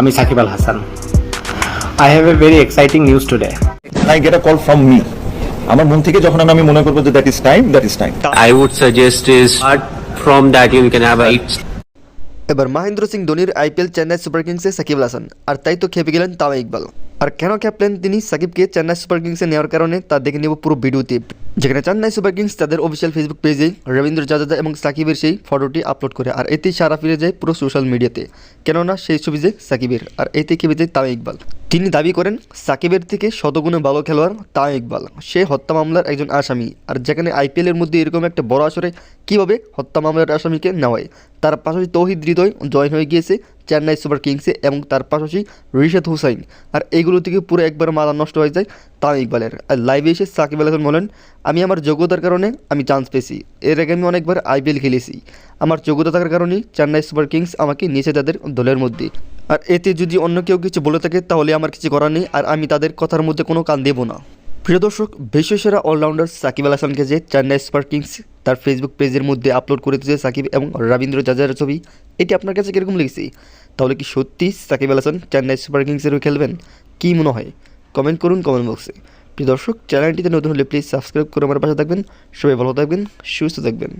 আমি Shakib Al Hasan. I have a very exciting news today I get a call from me আমার মন থেকে যখন আমি মনে করব যে that is time that is time I would suggest is apart from that you can have a এবার মহেন্দ্র সিং ধোনির আইপিএল চেন্নাই সুপার কিংসে সাকিব আল হাসান আর তাই তো খেপে গেলেন তাওয়া ইকবাল। আর কেন ক্যাপ্টেন তিনি সাকিবকে চেন্নাই সুপার কিংসে নেওয়ার কারণে তা দেখে নেব পুরো ভিডিওতে। যেখানে চেন্নাই সুপার কিংস তাদের অফিসিয়াল ফেসবুক পেজে রবীন্দ্র জাদেজা এবং সাকিবের সেই ফটোটি আপলোড করে, আর এতেই সারা ফিরে যায় পুরো সোশ্যাল মিডিয়াতে কেননা সেই ছবি যে সাকিবের, আর এতে খেপে যায় তাওয়া ইকবাল। তিনি দাবি করেন, সাকিবের থেকে শতগুণে ভালো খেলোয়াড় তাওয়া ইকবাল। সে হত্যা মামলার একজন আসামি, আর যেখানে আইপিএলের মধ্যে এরকম একটা বড় আসরে কীভাবে হত্যা মামলার আসামিকে নেওয়ায়, তার পাশাপাশি তৌহিদ হৃদয় জয়েন হয়ে গিয়েছে চেন্নাই সুপার কিংসে এবং তার পাশাপাশি রিশাদ হুসাইন। আর এইগুলো থেকে পুরো একবার মাথা নষ্ট হয়ে যায় তাম ইকবালের। আর লাইভে এসে সাকিব আল বলেন, আমি আমার যোগ্যতার কারণে আমি চান্স পেয়েছি। এর আগে আমি অনেকবার আইপিএল খেলেছি। আমার যোগ্যতা থাকার কারণেই চেন্নাই সুপার কিংস আমাকে নিয়েছে তাদের দলের মধ্যে। আর এতে যদি অন্য কেউ কিছু বলে থাকে, তাহলে আমার কিছু করার নেই। আর আমি তাদের কথার মধ্যে কোনো কান দেবো না। প্রিয় দর্শক বিশ্বসেরা অলরাউন্ডার সাকিব আল হাসানকে যে চেন্নাই সুপার কিংস তার ফেসবুক পেজের মধ্যে আপলোড করে দিয়েছে সাকিব এবং রবীন্দ্র জাজারের ছবি এটি আপনার কাছে কীরকম লেগেছে? তাহলে কি সত্যি সাকিব আল হাসান চেন্নাই সুপার কিংসের হয়ে খেলবেন? কী মনে হয়? কমেন্ট করুন কমেন্ট বক্সে প্রিয় দর্শক চ্যানেলটিতে নতুন হলে প্লিজ সাবস্ক্রাইব করে আমার পাশে থাকবেন। সবাই ভালো থাকবেন, সুস্থ থাকবেন।